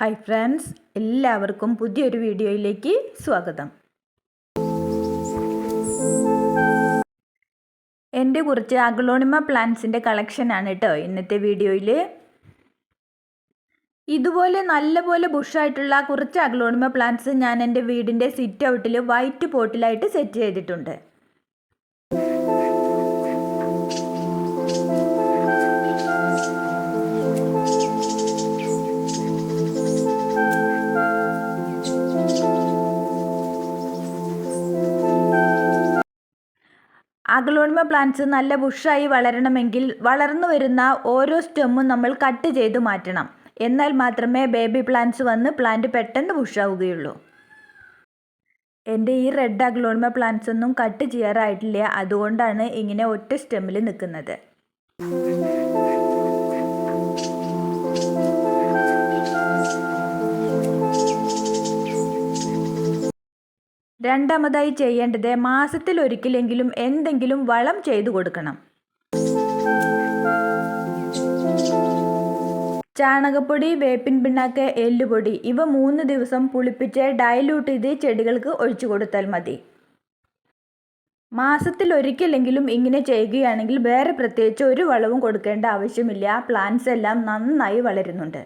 Hi friends എല്ലാവർക്കും പുതിയൊരു വീഡിയോയിലേക്ക് സ്വാഗതം. എന്റെ കുറച്ച് അഗ്ലോണിമ പ്ലാന്റ്സിന്റെ കളക്ഷനാണ് കേട്ടോ ഇന്നത്തെ വീഡിയോയിൽ ഇതുപോലെ നല്ലപോലെ ബുഷായിട്ടുള്ള കുറച്ച് അഗ്ലോണിമ പ്ലാന്റ്സ് ഞാൻ എന്റെ വീടിന്റെ സിറ്റ് ഔട്ടിൽ വൈറ്റ് പോട്ടിലായിട്ട് സെറ്റ് ചെയ്തിട്ടുണ്ട്. അഗ്ലോണിമ പ്ലാന്റ്സ് നല്ല ബുഷായി വളരണമെങ്കിൽ വളർന്നു വരുന്ന ഓരോ സ്റ്റെമ്മും നമ്മൾ കട്ട് ചെയ്ത് മാറ്റണം. എന്നാൽ മാത്രമേ ബേബി പ്ലാന്റ്സ് വന്ന് പ്ലാന്റ് പെട്ടെന്ന് ബുഷാവുകയുള്ളൂ. എന്റെ ഈ റെഡ് അഗ്ലോണിമ പ്ലാന്റ്സ് ഒന്നും കട്ട് ചെയ്യാറായിട്ടില്ല. അതുകൊണ്ടാണ് ഇങ്ങനെ ഒറ്റ സ്റ്റെമ്മിൽ നിൽക്കുന്നത്. രണ്ടാമതായി ചെയ്യേണ്ടത് മാസത്തിൽ ഒരിക്കലെങ്കിലും എന്തെങ്കിലും വളം ചെയ്തു കൊടുക്കണം. ചാണകപ്പൊടി വേപ്പിൻ പിണ്ണാക്ക് എല്ലുപൊടി ഇവ മൂന്ന് ദിവസം പുളിപ്പിച്ച് ഡയലൂട്ട് ചെയ്ത് ചെടികൾക്ക് ഒഴിച്ചു കൊടുത്താൽ മതി. മാസത്തിൽ ഒരിക്കലെങ്കിലും ഇങ്ങനെ ചെയ്യുകയാണെങ്കിൽ വേറെ പ്രത്യേകിച്ച് ഒരു വളവും കൊടുക്കേണ്ട ആവശ്യമില്ല. പ്ലാന്റ്സ് എല്ലാം നന്നായി വളരുന്നുണ്ട്.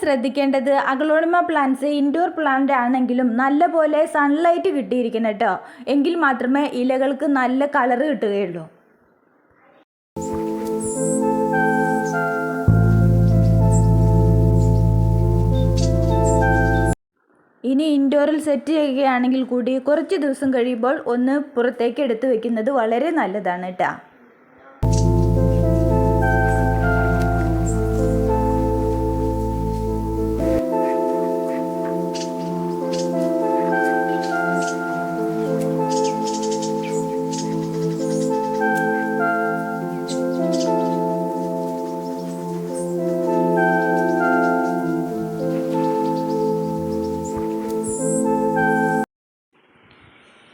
ശ്രദ്ധിക്കേണ്ടത് അഗ്ലോണിമ പ്ലാന്റ്സ് ഇൻഡോർ പ്ലാന്റ് ആണെങ്കിലും നല്ലപോലെ സൺലൈറ്റ് കിട്ടിയിരിക്കണം കേട്ടോ. എങ്കിൽ മാത്രമേ ഇലകൾക്ക് നല്ല കളർ കിട്ടുകയുള്ളൂ. ഇനി ഇൻഡോറിൽ സെറ്റ് ചെയ്യുകയാണെങ്കിൽ കൂടി കുറച്ച് ദിവസം കഴിയുമ്പോൾ ഒന്ന് പുറത്തേക്ക് എടുത്തു വെക്കുന്നത് വളരെ നല്ലതാണ് കേട്ടോ.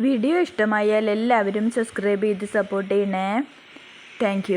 വീഡിയോ ഇഷ്ടമായാൽ എല്ലാവരും സബ്സ്ക്രൈബ് ചെയ്ത് സപ്പോർട്ട് ചെയ്യണേ. താങ്ക്